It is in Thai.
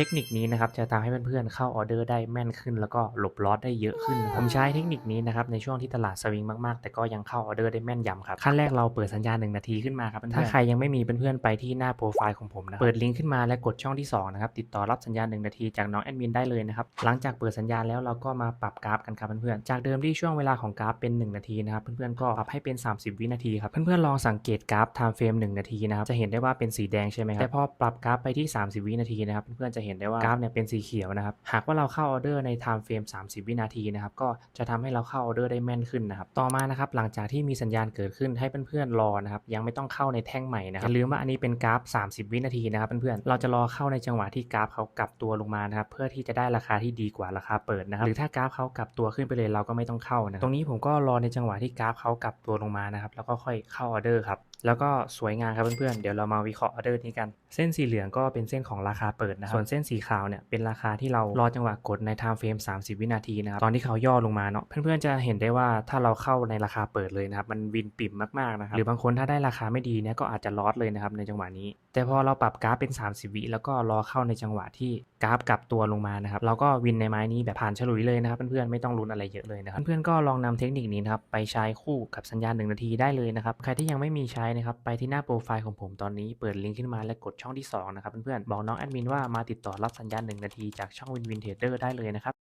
เทคนิคนี้นะครับจะทำให้เพื่อนๆเข้าออเดอร์ได้แม่นขึ้น แล้วก็หลบลอสได้เยอะขึ้นนะครับผมใช้เทคนิคนี้นะครับในช่วงที่ตลาดสวิงมากๆ แต่ก็ยังเข้าออเดอร์ได้แม่นยำครับขั้นแรกเราเปิดสัญญาณ1นาทีขึ้นมาครับเพื่อนๆถ้าใครยังไม่มีเพื่อนๆไปที่หน้าโปรไฟล์ของผมนะครับเปิดลิงก์ขึ้นมาและกดช่องที่สองนะครับติดต่อรับสัญญาณ1นาทีจากน้องแอดมินได้เลยนะครับหลังจากเปิดสัญญาณแล้วเราก็มาปรับกราฟกันครับเพื่อนๆจากเดิมที่ช่วงเวลาของกราฟเป็น 1 นาทีนะครับเพื่อนๆก็ปรับให้เป็น 30 วินาทีครับเพื่อนๆลองสังเกตกราฟ time frame 1นาทีนะครับจะเห็นได้ว่าเป็นสีแดงใช่ไหมครับแต่พอปรับกราฟไปที่ 30 วินาทีนะครับเพื่อนๆจะเห็นได้ว่ากราฟเนี่ยเป็นสีเขียวนะครับ หากว่าเราเข้าออเดอร์ใน time frame 30 วินาทีนะครับ ก็จะทำให้เราเข้าออเดอร์ได้แม่นขึ้นนะครับ ต่อมานะครับ หลังจากที่มีสัญญาณเกิดขึ้นให้เพื่อนๆรอนะครับ ยังไม่ต้องเข้าในแท่งใหม่นะครับอย่าลืมว่าอันนี้เป็นกราฟ 30 วินาทีนะครับเพื่อนๆ เราจะรอเข้าในจังหวะที่กราฟเขากลับตัวลงมานะครับ เพื่อที่จะได้ราคาที่ดีกว่าราคาเปิดนะครับ หรือถ้ากราฟเขากลับตัวขึ้นไปเลยเราก็ไม่ต้องเข้านะตรงนี้ผมก็รอในจังหวะที่กราฟเขากลับตัวลงมานะครับ แล้วก็ค่อยเข้าออเดอร์ครับแล้วก็สวยงามครับเพื่อนๆเดี๋ยวเรามาวิเคราะห์ออเดอร์นี้กัน เส้นสีเหลืองก็เป็นเส้นของราคาเปิดนะครับส่วนเส้นสีขาวเนี่ยเป็นราคาที่เรารอจังหวะกดในไทม์เฟรม30 วินาทีนะครับตอนที่เขาย่อลงมาเนาะเพื่อนๆจะเห็นได้ว่าถ้าเราเข้าในราคาเปิดเลยนะครับมันวินปิ่มมากๆนะครับหรือบางคนถ้าได้ราคาไม่ดีเนี่ยก็อาจจะลอสเลยนะครับในจังหวะนี้ แต่พอเราปรับกราฟเป็น 30 วิแล้วก็รอเข้าในจังหวะที่กราฟกลับตัวลงมานะครับ เราก็วินในไม้นี้แบบผ่านฉลุยเลยนะครับเพื่อนๆไม่ต้องลุ้นอะไรเยอะเลยนะครับเพื่อนๆก็ลองนำเทคนิคนี้นะครับไปใช้คู่กับสัญญาณ 1 นาทีได้เลยนะครับใครที่ยังไม่มีใช้นะครับไปที่หน้าโปรไฟล์ของผมตอนนี้เปิดลิงก์ขึ้นมาและกดช่องที่สองนะครับเพื่อนๆบอกน้องแอดมินว่ามาติดต่อรับสัญญาณ 1 นาทีจากช่องวินวินเทรดเดอร์ได้เลยนะครับ